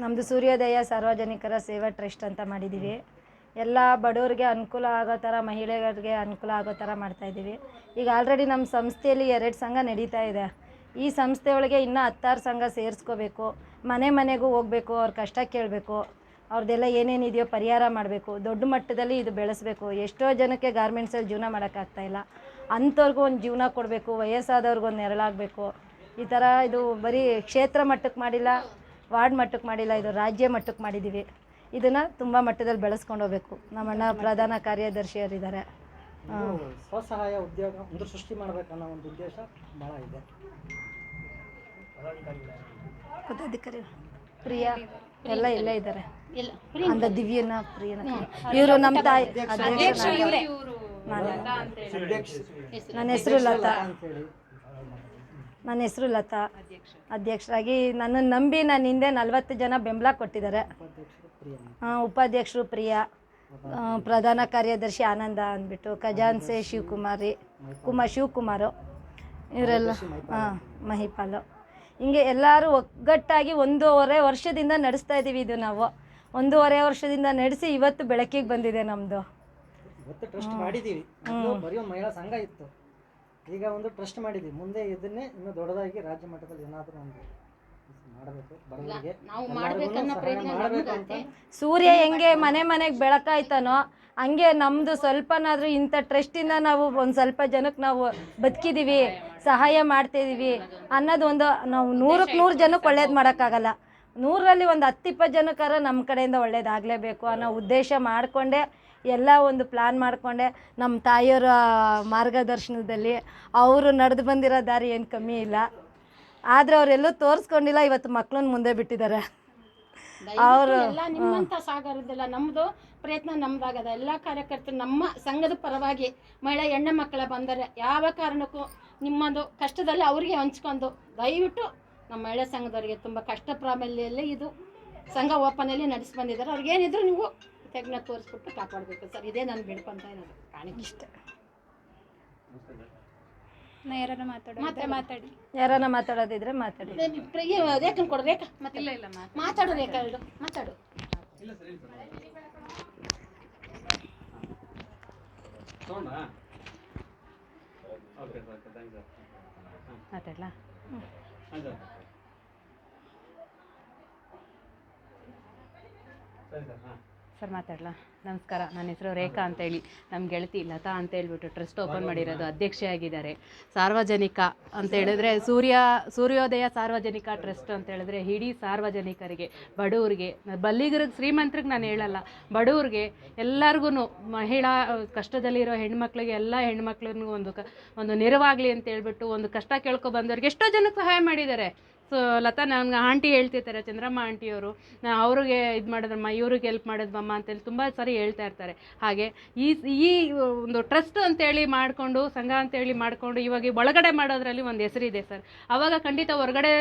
ನಮ್ಮದು ಸೂರ್ಯೋದಯ ಸಾರ್ವಜನಿಕರ ಸೇವಾ ಟ್ರಸ್ಟ್ ಅಂತ ಮಾಡಿದ್ದೀವಿ ಎಲ್ಲ ಬಡವರಿಗೆ ಅನುಕೂಲ ಆಗೋ ಥರ, ಮಹಿಳೆಯರಿಗೆ ಅನುಕೂಲ ಆಗೋ ಥರ ಮಾಡ್ತಾಯಿದ್ದೀವಿ ಈಗ ಆಲ್ರೆಡಿ ನಮ್ಮ ಸಂಸ್ಥೆಯಲ್ಲಿ ಎರಡು ಸಂಘ ನಡೀತಾ ಇದೆ. ಈ ಸಂಸ್ಥೆಯೊಳಗೆ ಇನ್ನೂ ಹತ್ತಾರು ಸಂಘ ಸೇರಿಸ್ಕೋಬೇಕು. ಮನೆ ಮನೆಗೂ ಹೋಗಬೇಕು, ಅವ್ರ ಕಷ್ಟ ಕೇಳಬೇಕು. ಅವ್ರದ್ದೆಲ್ಲ ಏನೇನಿದೆಯೋ ಪರಿಹಾರ ಮಾಡಬೇಕು. ದೊಡ್ಡ ಮಟ್ಟದಲ್ಲಿ ಇದು ಬೆಳೆಸಬೇಕು. ಎಷ್ಟೋ ಜನಕ್ಕೆ ಗಾರ್ಮೆಂಟ್ಸಲ್ಲಿ ಜೀವನ ಮಾಡೋಕ್ಕಾಗ್ತಾಯಿಲ್ಲ ಅಂಥವ್ರಿಗೂ ಒಂದು ಜೀವನ ಕೊಡಬೇಕು ವಯಸ್ಸಾದವ್ರಿಗೊಂದು ನೆರಳಾಗಬೇಕು. ಈ ಥರ ಇದು ಬರೀ ಕ್ಷೇತ್ರ ಮಟ್ಟಕ್ಕೆ ಮಾಡಿಲ್ಲ ವಾರ್ಡ್ ಮಟ್ಟಕ್ಕೆ ಮಾಡಿಲ್ಲ ಇದು ರಾಜ್ಯ ಮಟ್ಟಕ್ಕೆ ಮಾಡಿದ್ದೀವಿ. ಇದನ್ನು ತುಂಬ ಮಟ್ಟದಲ್ಲಿ ಬೆಳೆಸ್ಕೊಂಡು ಹೋಗ್ಬೇಕು. ನಮ್ಮಣ್ಣ ಪ್ರಧಾನ ಕಾರ್ಯದರ್ಶಿಯರಿದ್ದಾರೆ. ಸ್ವಸಹಾಯ ಉದ್ಯೋಗ ಒಂದು ಸೃಷ್ಟಿ ಮಾಡಬೇಕನ್ನೋ ಒಂದು ಉದ್ದೇಶ ಭಾಳ ಇದೆ. ಪದಾಧಿಕಾರಿ ಪ್ರಿಯಾ ಎಲ್ಲ ಇಲ್ಲೇ ಇದ್ದಾರೆ. ಇಲ್ಲ ಅಂದ ದಿವ್ಯನ ಪ್ರಿಯನ. ಇವರು ನಮ್ಮ ತಾಯಿ ನನ್ನ ಹೆಸರು ಲತಾ. ನನ್ನ ಹೆಸರು ಲತಾ. ಅಧ್ಯಕ್ಷರಾಗಿ ನನ್ನನ್ನು ನಂಬಿ ನನ್ನ ಹಿಂದೆ ನಲ್ವತ್ತು ಜನ ಬೆಂಬಲ ಕೊಟ್ಟಿದ್ದಾರೆ. ಉಪಾಧ್ಯಕ್ಷರು ಪ್ರಿಯ ಉಪಾಧ್ಯಕ್ಷರು ಪ್ರಿಯಾ ಪ್ರಧಾನ ಕಾರ್ಯದರ್ಶಿ ಆನಂದ ಅಂದ್ಬಿಟ್ಟು ಖಜಾನ್ಸೆ ಶಿವಕುಮಾರಿ ಕುಮಾರ್ ಶಿವಕುಮಾರು ಇವರೆಲ್ಲ ಹಾಂ ಮಹಿಪಾಲು. ಹಿಂಗೆ ಎಲ್ಲರೂ ಒಗ್ಗಟ್ಟಾಗಿ ಒಂದೂವರೆ ವರ್ಷದಿಂದ ನಡೆಸ್ತಾ ಇದ್ದೀವಿ ಇದು ನಾವು. ಒಂದೂವರೆ ವರ್ಷದಿಂದ ನಡೆಸಿ ಇವತ್ತು ಬೆಳಕಿಗೆ ಬಂದಿದೆ ನಮ್ಮದು ಟ್ರಸ್ಟ್ ಮಾಡಿದ್ದೀವಿ. ಬರೀ ಮಹಿಳಾ ಸಂಘ ಇತ್ತು. ಈಗ ಒಂದು ಟ್ರಸ್ಟ್ ಮಾಡಿದ್ವಿ. ಮುಂದೆ ಇದನ್ನೇ ಇನ್ನೂ ದೊಡ್ಡದಾಗಿ ರಾಜ್ಯ ಮಟ್ಟದಲ್ಲಿ ಏನಾದರೂ ಒಂದು ಮಾಡಬೇಕು ಬಡವರಿಗೆ ನಾವು ಮಾಡ್ಬೇಕನ್ನೋ ಪ್ರಯತ್ನ ಮಾಡಬೇಕು ಅಂತ. ಸೂರ್ಯ ಹೆಂಗೆ ಮನೆ ಮನೆಗೆ ಬೆಳಕಾಯ್ತಾನೋ ಹಂಗೆ ನಮ್ಮದು ಸ್ವಲ್ಪನಾದರೂ ಇಂಥ ಟ್ರಸ್ಟಿಂದ ನಾವು ಒಂದು ಸ್ವಲ್ಪ ಜನಕ್ಕೆ ನಾವು ಬದುಕಿದ್ದೀವಿ ಸಹಾಯ ಮಾಡ್ತಿದ್ದೀವಿ ಅನ್ನೋದು ಒಂದು ನಾವು ನೂರಕ್ಕೆ ನೂರು ಜನಕ್ಕೆ ಒಳ್ಳೇದು ಮಾಡೋಕ್ಕಾಗಲ್ಲ. ನೂರರಲ್ಲಿ ಒಂದು ಹತ್ತಿಪ್ಪತ್ತು ಜನಕ್ಕಾರ ನಮ್ಮ ಕಡೆಯಿಂದ ಒಳ್ಳೇದಾಗಲೇಬೇಕು ಅನ್ನೋ ಉದ್ದೇಶ ಮಾಡಿಕೊಂಡೆ. ಎಲ್ಲ ಒಂದು ಪ್ಲ್ಯಾನ್ ಮಾಡಿಕೊಂಡೆ. ನಮ್ಮ ತಾಯಿಯವರ ಮಾರ್ಗದರ್ಶನದಲ್ಲಿ ಅವರು ನಡೆದು ಬಂದಿರೋ ದಾರಿ ಏನು ಕಮ್ಮಿ ಇಲ್ಲ. ಆದರೆ ಅವರೆಲ್ಲೂ ತೋರಿಸ್ಕೊಂಡಿಲ್ಲ ಇವತ್ತು ಮಕ್ಳನ್ನ ಮುಂದೆ ಬಿಟ್ಟಿದ್ದಾರೆ. ಅವರು ಎಲ್ಲ ನಿಮ್ಮಂಥ ಸಾಗರದಿಲ್ಲ ನಮ್ಮದು ಪ್ರಯತ್ನ ನಮ್ದಾಗದ. ಎಲ್ಲ ಕಾರ್ಯಕರ್ತರು ನಮ್ಮ ಸಂಘದ ಪರವಾಗಿ ಮಹಿಳಾ ಹೆಣ್ಣು ಮಕ್ಕಳ ಬಂದರೆ ಯಾವ ಕಾರಣಕ್ಕೂ ನಿಮ್ಮದು ಕಷ್ಟದಲ್ಲಿ ಅವರಿಗೆ ಹಂಚ್ಕೊಂಡು ದಯವಿಟ್ಟು ನಮ್ಮ ಮಹಿಳಾ ಸಂಘದವರಿಗೆ ತುಂಬ ಕಷ್ಟ ಪ್ರಾಬಲ್ಯಲ್ಲಿ ಇದು ಸಂಘ ಓಪನಲ್ಲಿ ನಡೆಸಿ ಬಂದಿದ್ದಾರೆ. ಅವ್ರಿಗೇನಿದ್ರು ನೀವು ತೆಗ್ನ ತೋರಿಸ್ಬಿಟ್ಟು ಕಾಪಾಡಬೇಕು ಸರ್. ಇದೇ ನಾನು ಬೆಳ್ಕೊಂತ ಇರೋದು. ಕಾಣಿಕೆ. ಇಷ್ಟ. ನಾ ಯಾರು ಮಾತಾಡೋ ಮಾತಾಡು. ಮಾತಾಡಿ. ಯಾರನ್ನ ಮಾತಾಡೋದಿದ್ರೆ ಮಾತಾಡಿ. ರೇಖನ್ ಕೊಡು ರೇಖಾ ಮತ್ತೆ. ಇಲ್ಲ ಇಲ್ಲ ಮಾತಾಡು. ರೇಖಾ ಮಾತಾಡು. ಮಾತಾಡ್ಲಾ? ಸರ್ ಮಾತಾಡ್ಲಾ? ನಮಸ್ಕಾರ ನನ್ನ ಹೆಸರು ರೇಖಾ ಅಂತೇಳಿ. ನಮ್ಮ ಗೆಳತಿ ಲತಾ ಅಂತ ಹೇಳ್ಬಿಟ್ಟು ಟ್ರಸ್ಟ್ ಓಪನ್ ಮಾಡಿರೋದು ಅಧ್ಯಕ್ಷೆಯಾಗಿದ್ದಾರೆ ಸಾರ್ವಜನಿಕ ಅಂತ ಹೇಳಿದ್ರೆ ಸೂರ್ಯ ಸೂರ್ಯೋದಯ ಸಾರ್ವಜನಿಕ ಟ್ರಸ್ಟ್ ಅಂತ ಹೇಳಿದ್ರೆ ಇಡೀ ಸಾರ್ವಜನಿಕರಿಗೆ ಬಡವ್ರಿಗೆ ಬಲ್ಲಿಗರಿಗೆ ಶ್ರೀಮಂತರಿಗೆ ನಾನು ಹೇಳಲ್ಲ ಬಡವ್ರಿಗೆ ಎಲ್ಲರಿಗೂ ಮಹಿಳಾ ಕಷ್ಟದಲ್ಲಿರೋ ಹೆಣ್ಮಕ್ಳಿಗೆ ಎಲ್ಲ ಹೆಣ್ಮಕ್ಳಿಗೂ ಒಂದು ಕ ಒಂದು ನೆರವಾಗಲಿ ಅಂತ ಹೇಳ್ಬಿಟ್ಟು ಒಂದು ಕಷ್ಟ ಕೇಳ್ಕೊ ಬಂದವ್ರಿಗೆ ಎಷ್ಟೋ ಜನಕ್ಕೆ ಸಹಾಯ ಮಾಡಿದ್ದಾರೆ. ಸೊ ಲತಾ ನನಗೆ ಆಂಟಿ ಹೇಳ್ತಿರ್ತಾರೆ ಚಂದ್ರಮ್ಮ ಆಂಟಿಯವರು. ನಾ ಅವ್ರಿಗೆ ಇದು ಮಾಡಿದ್ರಮ್ಮ ಇವ್ರಿಗೆ ಹೆಲ್ಪ್ ಮಾಡಿದ್ವಮ್ಮ ಅಂತೇಳಿ ತುಂಬ ಸರಿ ಹೇಳ್ತಾ ಇರ್ತಾರೆ. ಹಾಗೆ ಈ ಈ ಒಂದು ಟ್ರಸ್ಟ್ ಅಂತೇಳಿ ಮಾಡಿಕೊಂಡು ಸಂಘ ಅಂತೇಳಿ ಮಾಡಿಕೊಂಡು ಇವಾಗ ಒಳಗಡೆ ಮಾಡೋದ್ರಲ್ಲಿ ಒಂದು ಹೆಸರಿದೆ ಸರ್. ಅವಾಗ ಖಂಡಿತ ಹೊರಗಡೆ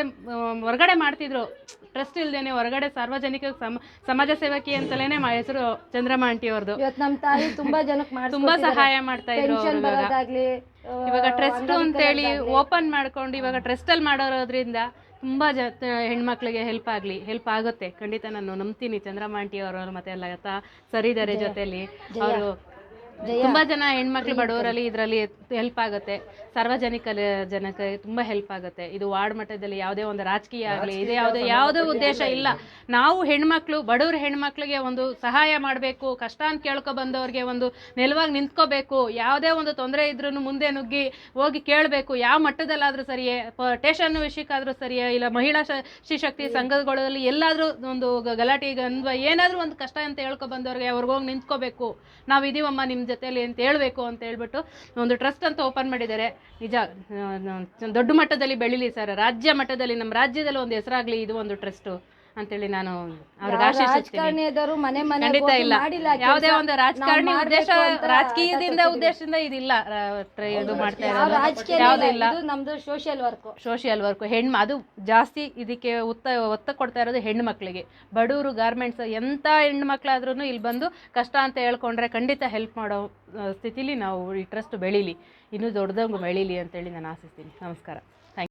ಹೊರಗಡೆ ಮಾಡ್ತಿದ್ರು. ಟ್ರಸ್ಟ್ ಇಲ್ದೇನೆ ಹೊರಗಡೆ ಸಾರ್ವಜನಿಕ ಸಮ ಸಮಾಜ ಸೇವಕಿ ಅಂತಲೇ ಮಾ ಹೆಸರು ಚಂದ್ರಮ್ಮ ಆಂಟಿಯವ್ರದ್ದು ಅವ್ರದ್ದು ನಮ್ಮ ತಾಯಿ ತುಂಬಾ ಜನಕ್ಕೆ ತುಂಬಾ ಸಹಾಯ ಮಾಡ್ತಾ ಇದ್ರು ಇವಾಗ. ಟ್ರಸ್ಟ್ ಅಂತೇಳಿ ಹೇಳಿ ಓಪನ್ ಮಾಡ್ಕೊಂಡು ಇವಾಗ ಟ್ರಸ್ಟಲ್ಲಿ ಮಾಡೋದ್ರಿಂದ ತುಂಬ ಜ ಹೆಣ್ಮಕ್ಳಿಗೆ ಹೆಲ್ಪ್ ಆಗಲಿ ಹೆಲ್ಪ್ ಆಗುತ್ತೆ. ಖಂಡಿತ ನಾನು ನಂಬ್ತೀನಿ. ಚಂದ್ರಮ್ಮ ಆಂಟಿ ಅವರು ಮತ್ತೆ ಲತಾ ಸರಿದಾರೆ ಜೊತೆಲಿ. ಅವರು ತುಂಬ ಜನ ಹೆಣ್ಮಕ್ಳು ಬಡವರಲ್ಲಿ ಇದರಲ್ಲಿ ಹೆಲ್ಪ್ ಆಗುತ್ತೆ. ಸಾರ್ವಜನಿಕ ಜನಕ್ಕೆ ತುಂಬಾ ಹೆಲ್ಪ್ ಆಗುತ್ತೆ. ಇದು ವಾರ್ಡ್ ಮಟ್ಟದಲ್ಲಿ ಯಾವುದೇ ಒಂದು ರಾಜಕೀಯ ಆಗಲಿ ಇದು ಯಾವುದೇ ಯಾವುದೇ ಉದ್ದೇಶ ಇಲ್ಲ. ನಾವು ಹೆಣ್ಮಕ್ಳು ಬಡವ್ರ ಹೆಣ್ಮಕ್ಳಿಗೆ ಒಂದು ಸಹಾಯ ಮಾಡಬೇಕು ಕಷ್ಟ ಅಂತ ಕೇಳ್ಕೊ ಬಂದವ್ರಿಗೆ ಒಂದು ನೆಲವಾಗಿ ನಿಂತ್ಕೋಬೇಕು ಯಾವುದೇ ಒಂದು ತೊಂದರೆ ಇದ್ರೂ ಮುಂದೆ ನುಗ್ಗಿ ಹೋಗಿ ಕೇಳಬೇಕು ಯಾವ ಮಟ್ಟದಲ್ಲಾದರೂ ಸರಿಯೇ ಟೇಷನ್ ವಿಷಯಕ್ಕಾದರೂ ಸರಿಯೇ ಇಲ್ಲ ಮಹಿಳಾ ಶ್ರೀಶಕ್ತಿ ಸಂಘಗಳಲ್ಲಿ ಎಲ್ಲಾದರೂ ಒಂದು ಗಲಾಟೆ ಗಂದ್ವ ಏನಾದರೂ ಒಂದು ಕಷ್ಟ ಅಂತ ಹೇಳ್ಕೊ ಬಂದವ್ರಿಗೆ ಅವ್ರಿಗೋಗಿ ನಿಂತ್ಕೋಬೇಕು. ನಾವು ಇದೀವಮ್ಮ ನಿಮ್ಮ ಜೊತೆಲಿ ಅಂತ ಹೇಳಬೇಕು ಅಂತ ಹೇಳ್ಬಿಟ್ಟು ಒಂದು ಟ್ರಸ್ಟ್ ಅಂತ ಓಪನ್ ಮಾಡಿದ್ದಾರೆ. ನಿಜ ದೊಡ್ಡ ಮಟ್ಟದಲ್ಲಿ ಬೆಳೀಲಿ ಸರ್ ರಾಜ್ಯ ಮಟ್ಟದಲ್ಲಿ, ನಮ್ಮ ರಾಜ್ಯದಲ್ಲಿ ಒಂದು ಹೆಸರಾಗಲಿ, ಇದು ಒಂದು ಟ್ರಸ್ಟು ಅಂತೇಳಿ ನಾನು ಅವ್ರಿಗೆ ಯಾವ ಆಶಿಸುತ್ತೀನಿ ರಾಜಕಾರಣಿಯವರು ಮನೆ ಮನೆ ಖಂಡಿತ ಇಲ್ಲ. ಯಾವುದೇ ಒಂದು ರಾಜಕಾರಣಿ ಉದ್ದೇಶ ರಾಜಕೀಯದಿಂದ ಉದ್ದೇಶದಿಂದ ಇದಿಲ್ಲ. ಟ್ರ- ಇದು ಮಾಡ್ತಾ ಇರೋದು. ರಾಜಕೀಯ ಇಲ್ಲ ನಮ್ದು ಸೋಷಿಯಲ್ ವರ್ಕ್ ಸೋಷಿಯಲ್ ವರ್ಕ್ ಹೆಣ್ಣು ಅದು ಜಾಸ್ತಿ ಇದಕ್ಕೆ ಒತ್ತ ಒತ್ತ ಕೊಡ್ತಾ ಇರೋದು ಹೆಣ್ಣು ಮಕ್ಕಳಿಗೆ ಬಡವರು ಗಾರ್ಮೆಂಟ್ಸ್ ಎಂಥ ಹೆಣ್ಣು ಮಕ್ಕಳಾದ್ರೂ ಇಲ್ಲಿ ಬಂದು ಕಷ್ಟ ಅಂತ ಹೇಳ್ಕೊಂಡ್ರೆ ಖಂಡಿತ ಹೆಲ್ಪ್ ಮಾಡೋ ಆ, ಸ್ಥಿತಿಲಿ ನಾವು ಈ ಟ್ರಸ್ಟ್ ಬೆಳೀಲಿ. ಇನ್ನೂ ದೊಡ್ಡದಂಗೆ ಬೆಳೀಲಿ ಅಂತೇಳಿ ನಾನು ಆಶಿಸ್ತೀನಿ. ನಮಸ್ಕಾರ.